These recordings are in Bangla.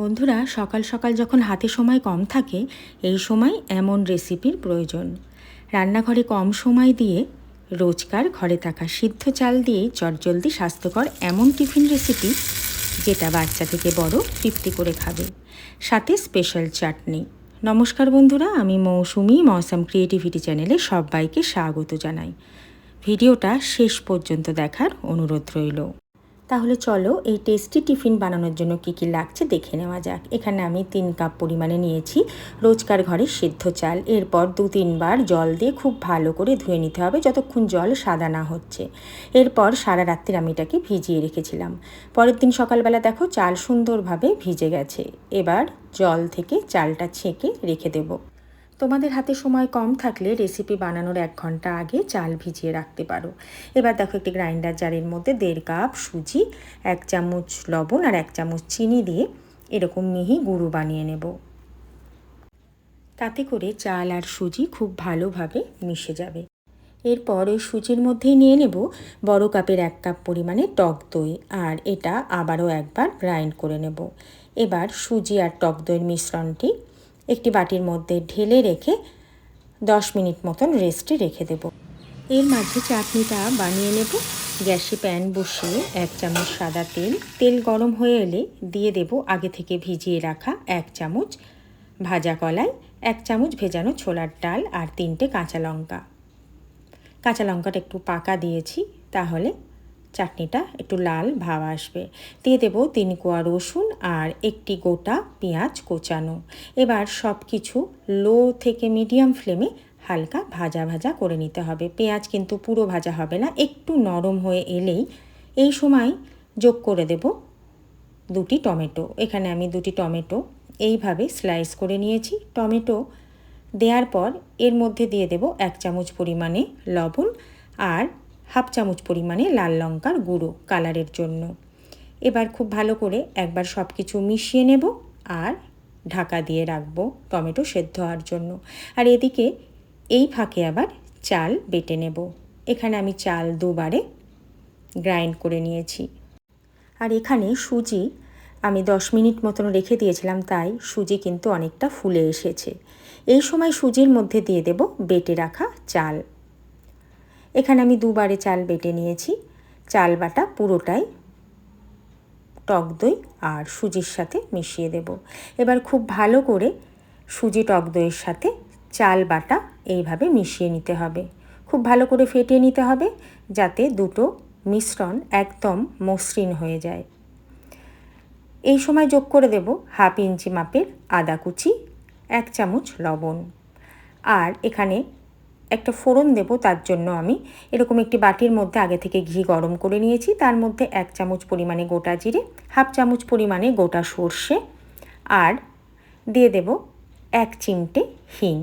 বন্ধুরা, সকাল সকাল যখন হাতে সময় কম থাকে, এই সময় এমন রেসিপির প্রয়োজন। রান্নাঘরে কম সময় দিয়ে রোজকার ঘরে থাকা সিদ্ধ চাল দিয়ে চটজলদি স্বাস্থ্যকর এমন টিফিন রেসিপি, যেটা বাচ্চা থেকে বড় তৃপ্তি করে খাবে। সাথে স্পেশাল চাটনি। নমস্কার বন্ধুরা, আমি মৌসুমি মৌসাম ক্রিয়েটিভিটি চ্যানেলে সবাইকে স্বাগত জানাই। ভিডিওটা শেষ পর্যন্ত দেখার অনুরোধ রইল। তাহলে চলো এই টেস্টি টিফিন বানানোর জন্য কী কী লাগছে দেখে নেওয়া যাক। এখানে আমি তিন কাপ পরিমাণে নিয়েছি রোজকার ঘরে সিদ্ধ চাল। এরপর দু তিনবার জল দিয়ে খুব ভালো করে ধুয়ে নিতে হবে যতক্ষণ জল সাদা না হচ্ছে। এরপর সারা রাত্রির আমি এটাকে ভিজিয়ে রেখেছিলাম। পরের দিন সকালবেলা দেখো চাল সুন্দরভাবে ভিজে গেছে। এবার জল থেকে চালটা ছেঁকে রেখে দেবো। তোমাদের হাতে সময় কম থাকলে রেসিপি বানানোর এক ঘণ্টা আগে চাল ভিজিয়ে রাখতে পারো। এবার দেখো একটি গ্রাইন্ডার জারের মধ্যে দেড় কাপ সুজি, এক চামচ লবণ আর এক চামচ চিনি দিয়ে এরকম মিহি গুঁড়ো বানিয়ে নেব। তাতে করে চাল আর সুজি খুব ভালোভাবে মিশে যাবে। এরপর ওই সুজির মধ্যেই নিয়ে নেব বড় কাপের এক কাপ পরিমাণে টক দই আর এটা আবারও একবার গ্রাইন্ড করে নেব। এবার সুজি আর টক দইয়ের মিশ্রণটি একটি বাটির মধ্যে ঢেলে রেখে দশ মিনিট মতন রেস্টে রেখে দেব। এর মাঝে চাটনিটা বানিয়ে নেব। গ্যাসে প্যান বসিয়ে এক চামচ সাদা তেল। তেল গরম হয়ে এলে দিয়ে দেব আগে থেকে ভিজিয়ে রাখা এক চামচ ভাজা কলাই, এক চামচ ভেজানো ছোলার ডাল আর তিনটে কাঁচা লঙ্কা। কাঁচা লঙ্কাটা একটু পাকা দিয়েছি, তাহলে চাটনিটা একটু লাল ভাব আসবে। দিয়ে দেবো তিন কোয়া রসুন আর একটি গোটা পেঁয়াজ কোচানো। এবার সব কিছু লো থেকে মিডিয়াম ফ্লেমে হালকা ভাজা ভাজা করে নিতে হবে। পেঁয়াজ কিন্তু পুরো ভাজা হবে না, একটু নরম হয়ে এলেই এই সময় যোগ করে দেব দুটি টমেটো। এখানে আমি দুটি টমেটো এইভাবে স্লাইস করে নিয়েছি। টমেটো দেওয়ার পর এর মধ্যে দিয়ে দেব এক চামচ পরিমাণে লবণ আর হাফ চামচ পরিমাণে লাল লঙ্কার গুঁড়ো কালারের জন্য। এবার খুব ভালো করে একবার সব কিছু মিশিয়ে নেব আর ঢাকা দিয়ে রাখব টমেটো সেদ্ধ হওয়ার জন্য। আর এদিকে এই ফাঁকে আবার চাল বেটে নেব। এখানে আমি চাল দুবারে গ্রাইন্ড করে নিয়েছি। আর এখানে সুজি আমি দশ মিনিট মতন রেখে দিয়েছিলাম, তাই সুজি কিন্তু অনেকটা ফুলে এসেছে। এই সময় সুজির মধ্যে দিয়ে দেব বেটে রাখা চাল। এখানে আমি দুবারে চাল বেটে নিয়েছি। চাল বাটা পুরোটাই টক দই আর সুজির সাথে মিশিয়ে দেব। এবার খুব ভালো করে সুজি টক দইয়ের সাথে চাল বাটা এইভাবে মিশিয়ে নিতে হবে। খুব ভালো করে ফেটিয়ে নিতে হবে যাতে দুটো মিশ্রণ একদম মসৃণ হয়ে যায়। এই সময় যোগ করে দেব হাফ ইঞ্চি মাপের আদা কুচি, এক চামচ লবণ। আর এখানে একটা ফোড়ন দেব তার জন্য আমি। এরকম একটি বাটির মধ্যে আগে থেকে ঘি গরম করে নিয়েছি। তার মধ্যে এক চামচ পরিমাণে গোটা জিরে, হাফ চামচ পরিমাণে গোটা সর্ষে আর দিয়ে দেব এক চিমটে হিং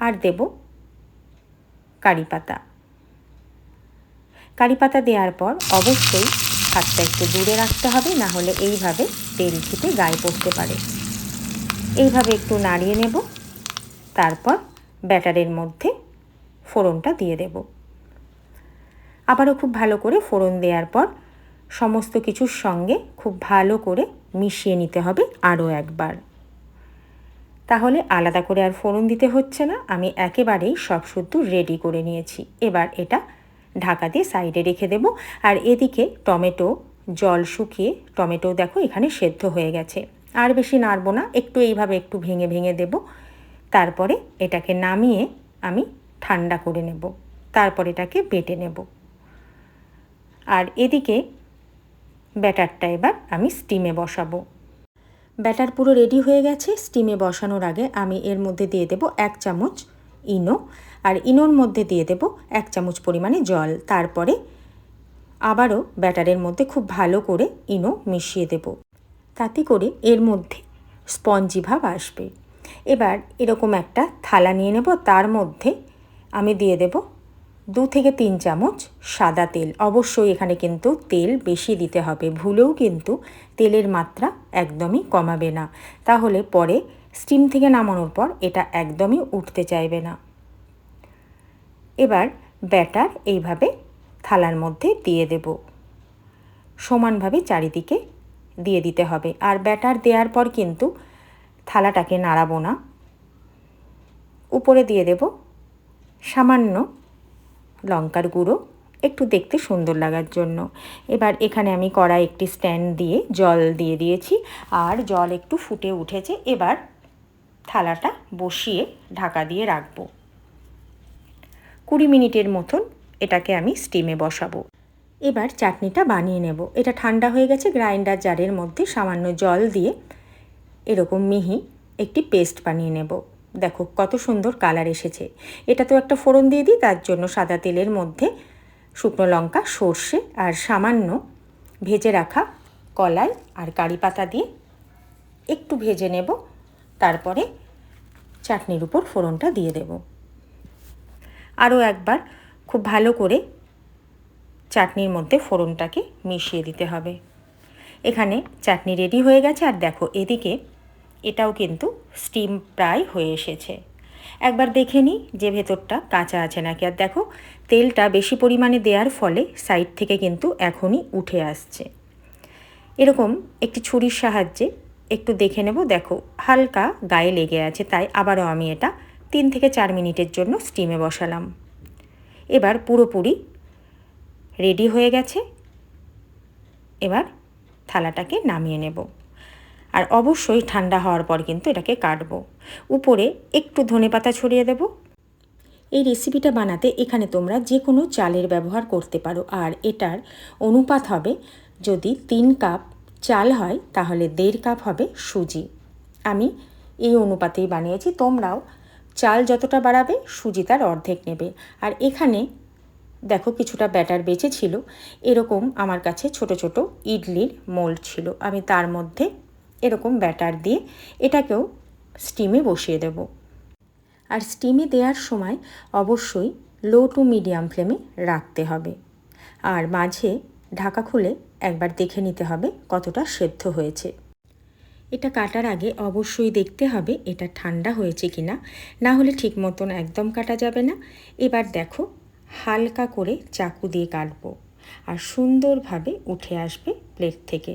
আর দেব কারি পাতা। কারি পাতা দেওয়ার পর অবশ্যই হাতটা একটু দূরে রাখতে হবে, না হলে এইভাবে তেল খেতে গায়ে পড়তে পারে। এইভাবে একটু নাড়িয়ে নেব। তারপর ব্যাটারের মধ্যে ফোড়নটা দিয়ে দেব। আবারও খুব ভালো করে ফোড়ন দেওয়ার পর সমস্ত কিছুর সঙ্গে খুব ভালো করে মিশিয়ে নিতে হবে আরও একবার। তাহলে আলাদা করে আর ফোড়ন দিতে হচ্ছে না, আমি একেবারেই সব শুদ্ধ রেডি করে নিয়েছি। এবার এটা ঢাকা দিয়ে সাইডে রেখে দেব। আর এদিকে টমেটো, জল শুকিয়ে, টমেটো দেখো এখানে সেদ্ধ হয়ে গেছে। আর বেশি নাড়বো না, একটু এইভাবে একটু ভেঙে ভেঙে দেবো। তারপরে এটাকে নামিয়ে আমি ঠান্ডা করে নেব। তারপর এটাকে বেটে নেব। আর এদিকে ব্যাটারটা এবার আমি স্টিমে বসাবো। ব্যাটার পুরো রেডি হয়ে গেছে। স্টিমে বসানোর আগে আমি এর মধ্যে দিয়ে দেব এক চামচ ইনো। আর ইনোর মধ্যে দিয়ে দেব এক চামচ পরিমাণে জল। তারপরে আবারও ব্যাটারের মধ্যে খুব ভালো করে ইনো মিশিয়ে দেব। তাতে করে এর মধ্যে স্পঞ্জি ভাব আসবে। এবার এরকম একটা থালা নিয়ে নেব, তার মধ্যে আমি দিয়ে দেব দু থেকে তিন চামচ সাদা তেল। অবশ্যই এখানে কিন্তু তেল বেশি দিতে হবে, ভুলেও কিন্তু তেলের মাত্রা একদমই কমাবে না। তাহলে পরে স্টিম থেকে নামানোর পর এটা একদমই উঠতে চাইবে না। এবার ব্যাটার এইভাবে থালার মধ্যে দিয়ে দেব। সমানভাবে চারিদিকে দিয়ে দিতে হবে। আর ব্যাটার দেওয়ার পর কিন্তু থালাটাকে নাড়াবো না। উপরে দিয়ে দেব সামান্য লঙ্কার গুঁড়ো, একটু দেখতে সুন্দর লাগার জন্য। এবার এখানে আমি কড়াই একটি স্ট্যান্ড দিয়ে জল দিয়ে দিয়েছি, আর জল একটু ফুটে উঠেছে, এবার থালাটা বসিয়ে ঢাকা দিয়ে রাখব। কুড়ি মিনিটের মতন এটাকে আমি স্টিমে বসাবো। এবার চাটনিটা বানিয়ে নেব। এটা ঠান্ডা হয়ে গেছে, গ্রাইন্ডার জারের মধ্যে সামান্য জল দিয়ে এরকম মিহি একটি পেস্ট বানিয়ে নেব। দেখো কত সুন্দর কালার এসেছে। এটা তো একটা ফোড়ন দিয়ে দিই, তার জন্য সাদা তেলের মধ্যে শুকনো লঙ্কা, সর্ষে আর সামান্য ভেজে রাখা কলাই আর কারি পাতা দিয়ে একটু ভেজে নেব। তারপরে চাটনির উপর ফোড়নটা দিয়ে দেব। আরও একবার খুব ভালো করে চাটনির মধ্যে ফোড়নটাকে মিশিয়ে দিতে হবে। এখানে চাটনি রেডি হয়ে গেছে। আর দেখো এদিকে এটাও কিন্তু স্টিম প্রায় হয়ে এসেছে। একবার দেখে নিই যে ভেতরটা কাঁচা আছে নাকি। আর দেখো, তেলটা বেশি পরিমাণে দেওয়ার ফলে সাইড থেকে কিন্তু এখনই উঠে আসছে। এরকম একটি ছুরির সাহায্যে একটু দেখে নেব। দেখো, হালকা গায়ে লেগে আছে, তাই আবারও আমি এটা তিন থেকে চার মিনিটের জন্য স্টিমে বসালাম। এবার পুরোপুরি রেডি হয়ে গেছে। এবার থালাটাকে নামিয়ে নেব। আর অবশ্যই ঠান্ডা হওয়ার পর কিন্তু এটাকে কাটবো। উপরে একটু ধনে পাতা ছড়িয়ে দেব। এই রেসিপিটা বানাতে এখানে তোমরা যে কোনো চালের ব্যবহার করতে পারো। আর এটার অনুপাত হবে যদি তিন কাপ চাল হয়, তাহলে দেড় কাপ হবে সুজি। আমি এই অনুপাতেই বানিয়েছি। তোমরাও চাল যতটা বাড়াবে, সুজি তার অর্ধেক নেবে। আর এখানে দেখো কিছুটা ব্যাটার বেঁচে ছিল। এরকম আমার কাছে ছোট ছোট ইডলির মোল্ড ছিল। আমি তার মধ্যে এরকম ব্যাটার দিয়ে এটাকেও স্টিমে বসিয়ে দেব। আর স্টিমে দেওয়ার সময় অবশ্যই লো টু মিডিয়াম ফ্লেমে রাখতে হবে। আর মাঝে ঢাকা খুলে একবার দেখে নিতে হবে কতটা সেদ্ধ হয়েছে। এটা কাটার আগে অবশ্যই দেখতে হবে এটা ঠান্ডা হয়েছে কি না না হলে ঠিক মতন একদম কাটা যাবে না। এবার দেখো হালকা করে চাকু দিয়ে কাটবো। আর সুন্দরভাবে উঠে আসবে প্লেট থেকে।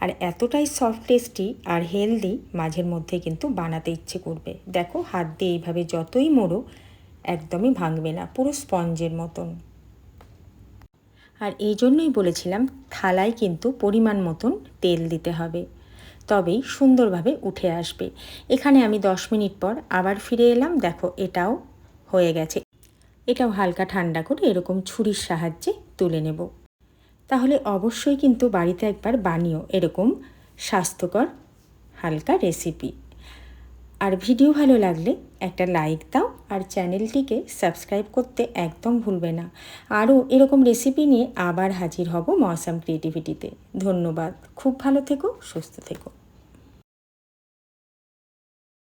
আর এতটাই সফট টেস্টি আর হেলদি মাঝের মধ্যে কিন্তু বানাতে ইচ্ছে করবে। দেখো হাত দিয়ে এইভাবে যতই মোড়ো, একদমই ভাঙবে না, পুরো স্পঞ্জের মতন। আর এই জন্যই বলেছিলাম, থালায় কিন্তু পরিমাণ মতন তেল দিতে হবে। তবেই সুন্দরভাবে উঠে আসবে। এখানে আমি দশ মিনিট পর আবার ফিরে এলাম। দেখো এটাও হয়ে গেছে। এটাও হালকা ঠান্ডা করে এরকম ছুরির সাহায্যে তুলে নেব। তাহলে অবশ্যই কিন্তু বাড়িতে একবার বানিও এরকম স্বাস্থ্যকর, হালকা রেসিপি আর ভিডিও ভালো লাগলে একটা লাইক দাও আর চ্যানেলটিকে সাবস্ক্রাইব করতে একদম ভুলবে না। আরও এরকম রেসিপি নিয়ে আবার হাজির হব মৌসাম ক্রিয়েটিভিটিতে ধন্যবাদ। খুব ভালো থেকো, সুস্থ থেকো।